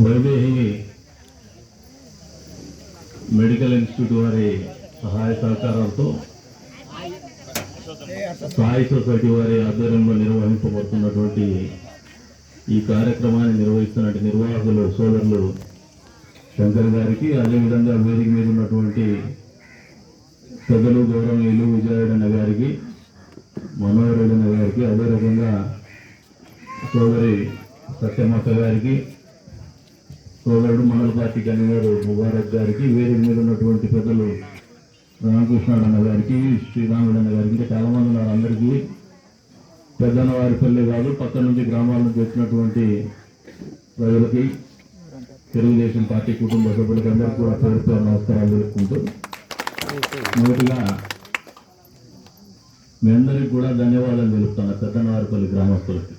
Vaidehi medical institute వారి సహాయ సహకారాలతో సాయి సొసైటీ వారి ఆధ్వర్యంలో నిర్వహింపబడుతున్నటువంటి ఈ కార్యక్రమాన్ని నిర్వహిస్తున్న నిర్వాహకులు సోదరులు శంకర్ గారికి అదేవిధంగా వేదిక మీద ఉన్నటువంటి పెద్దలు గౌరవనీయులు విజయరెడ్డి గారికి మనోహర్ రెడ్డి గారికి అదే రకంగా సోదరి సత్యమాత గారికి సోదరుడు మండల పార్టీ కన్వీనర్ ముబారక్ గారికి వేదిక మీద ఉన్నటువంటి పెద్దలు రామకృష్ణాడన్న గారికి శ్రీరాముడన్న గారికి ఇంకా చాలామంది ఉన్నారు అందరికీ. పెద్దన్న పల్లె కాదు పక్క నుంచి గ్రామాల నుంచి వచ్చినటువంటి ప్రజలకి తెలుగుదేశం పార్టీ కుటుంబ సభ్యులకి అందరికీ కూడా పేరు నమస్కారాలు తెలుపుకుంటూ మొదటిగా మీ అందరికీ కూడా ధన్యవాదాలు తెలుపుతాను పెద్దనవారిపల్లి గ్రామస్తులకి.